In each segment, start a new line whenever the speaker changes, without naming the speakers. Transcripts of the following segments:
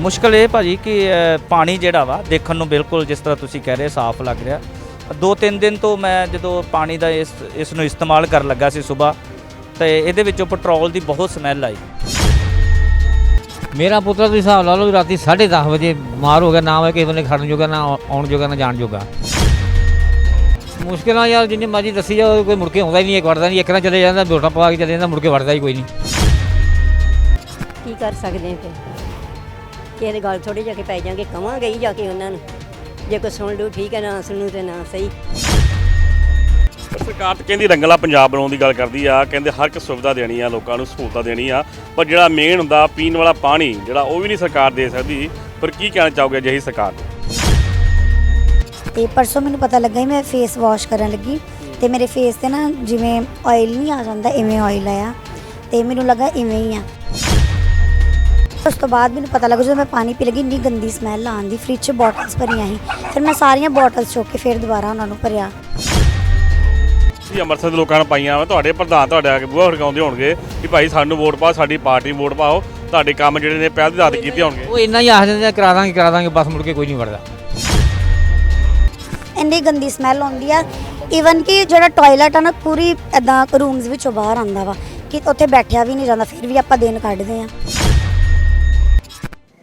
ਮੁਸ਼ਕਲ ਇਹ ਭਾਜੀ ਕਿ ਪਾਣੀ ਜਿਹੜਾ ਵਾ ਦੇਖਣ ਨੂੰ ਬਿਲਕੁਲ ਜਿਸ ਤਰ੍ਹਾਂ ਤੁਸੀਂ ਕਹਿ ਰਹੇ ਸਾਫ਼ ਲੱਗ ਰਿਹਾ। ਦੋ ਤਿੰਨ ਦਿਨ ਤੋਂ ਮੈਂ ਜਦੋਂ ਪਾਣੀ ਦਾ ਇਸ ਇਸ ਨੂੰ ਇਸਤੇਮਾਲ ਕਰਨ ਲੱਗਾ ਸੀ ਸਵੇਰ ਤੇ ਇਹਦੇ ਵਿੱਚੋਂ ਪੈਟਰੋਲ ਦੀ ਬਹੁਤ ਸਮੈਲ ਆਈ।
ਮੇਰਾ ਪੁੱਤਰ ਤੁਸੀਂ ਹਿਸਾਬ ਲਾ ਲਓ ਵੀ ਰਾਤੀ 10:30 ਵਜੇ ਬਿਮਾਰ ਹੋ ਗਿਆ ਨਾ ਹੋਇਆ ਕਿਸੇ ਬੰਨੇ ਖੜਨ ਜੋਗਾ ਨਾ ਆਉਣ ਜੋਗਾ ਨਾ ਜਾਣ ਜੋਗਾ। ਮੁਸ਼ਕਿਲਾਂ ਯਾਰ ਜਿੰਨੀ ਮਰਜ਼ੀ ਦੱਸੀ ਜਾਓ ਕੋਈ ਮੁੜ ਕੇ ਆਉਂਦਾ ਹੀ ਨਹੀਂ ਇੱਕ ਵੜਦਾ ਨਹੀਂ ਇੱਕ ਨਾਲ ਚਲੇ ਜਾਂਦਾ ਵੋਟਾਂ ਪਵਾ ਕੇ ਚਲੇ ਜਾਂਦਾ ਮੁੜ ਕੇ ਵੜਦਾ ਹੀ ਕੋਈ ਨਹੀਂ।
ਕੀ ਕਰ ਸਕਦੇ ਫਿਰ? ਕਿਸੇ ਦੇ ਗੱਲ ਥੋੜੀ ਜਾ ਕੇ ਪੈ ਜਾਾਂਗੇ ਕਵਾਂਗੇ ਹੀ ਜਾ ਕੇ ਉਹਨਾਂ ਨੂੰ। ਜੇ ਕੋਈ ਸੁਣ ਲੂ ਠੀਕ ਹੈ ਨਾ ਸੁਣੂ ਤੇ ਨਾ ਸਹੀ।
ਸਰਕਾਰ ਤਾਂ ਕਹਿੰਦੀ ਰੰਗਲਾ ਪੰਜਾਬ ਬਣਾਉਣ ਦੀ ਗੱਲ ਕਰਦੀ ਆ ਕਹਿੰਦੇ ਹਰ ਇੱਕ ਸੁਵਿਧਾ ਦੇਣੀ ਆ ਲੋਕਾਂ ਨੂੰ ਸਹੂਲਤਾਂ ਦੇਣੀ ਆ ਪਰ ਜਿਹੜਾ ਮੇਨ ਹੁੰਦਾ ਪੀਣ ਵਾਲਾ ਪਾਣੀ ਜਿਹੜਾ ਉਹ ਵੀ ਨਹੀਂ ਸਰਕਾਰ ਦੇ ਸਕਦੀ। ਪਰ ਕੀ ਕਹਿਣਾ ਚਾਹੋਗੇ ਅਜਿਹੀ ਸਰਕਾਰ ਨੂੰ?
ਤੇ ਪਰਸੋਂ ਮੈਨੂੰ ਪਤਾ ਲੱਗਾ ਹੀ ਮੈਂ ਫੇਸ ਵਾਸ਼ ਕਰਨ ਲੱਗੀ ਤੇ ਮੇਰੇ ਫੇਸ ਤੇ ਨਾ ਜਿਵੇਂ ਆਇਲ ਨਹੀਂ ਆ ਜਾਂਦਾ ਇਵੇਂ ਆਇਲ ਆਇਆ ਤੇ ਮੈਨੂੰ ਲੱਗਾ ਇਵੇਂ ਹੀ ਆ। ਉਸ ਤੋਂ ਬਾਅਦ ਮੈਨੂੰ ਪਤਾ ਲੱਗਾ ਜਦੋਂ ਮੈਂ ਪਾਣੀ ਪੀ ਲੱਗੀ ਇੰਨੀ ਗੰਦੀ ਸਮੈਲ ਆਉਂਦੀ ਫ੍ਰਿਜ 'ਚ ਬੋਟਲਸ ਭਰੀਆਂ ਸੀ। ਫਿਰ ਮੈਂ ਸਾਰੀਆਂ ਬੋਟਲਸ ਚੁੱਕ ਕੇ ਫਿਰ ਦੁਬਾਰਾ ਉਹਨਾਂ ਨੂੰ ਭਰਿਆ।
ਤੁਸੀਂ ਅੰਮ੍ਰਿਤਸਰ ਦੇ ਲੋਕਾਂ ਨੂੰ ਪਾਈਆਂ ਵਾ ਤੁਹਾਡੇ ਪ੍ਰਧਾਨ ਤੁਹਾਡੇ ਆ ਕੇ ਬੂਹਾ ਖੜਕਾਉਂਦੇ ਹੋਣਗੇ ਕਿ ਭਾਈ ਸਾਨੂੰ ਵੋਟ ਪਾਓ ਸਾਡੀ ਪਾਰਟੀ ਵੋਟ ਪਾਓ ਤੁਹਾਡੇ ਕੰਮ ਜਿਹੜੇ ਨੇ ਪਹਿਲ ਦੀ ਦਾਤ ਕੀਤੇ ਹੋਣਗੇ।
ਉਹ ਇੰਨਾ ਹੀ ਆਖ ਦਿੰਦੇ ਆ, ਕਰਾ ਦਾਂਗੇ ਕਰਾ ਦਾਂਗੇ ਬਸ ਮੁੜ ਕੇ ਕੋਈ ਨਹੀਂ ਵੜਦਾ।
ਇੰਨੀ ਗੰਦੀ ਸਮੈਲ ਆਉਂਦੀ ਆ ਈਵਨ ਕਿ ਜਿਹੜਾ ਟਾਇਲਟ ਆ ਨਾ ਪੂਰੀ ਐਦਾਂ ਰੂਮਸ ਵਿੱਚੋਂ ਬਾਹਰ ਆਂਦਾ ਵਾ ਕਿ ਉੱਥੇ ਬੈਠਿਆ ਵੀ ਨਹੀਂ ਜਾਂਦਾ ਫਿਰ ਵੀ ਆਪਾਂ ਦਿਨ ਕੱਢਦੇ ਆ।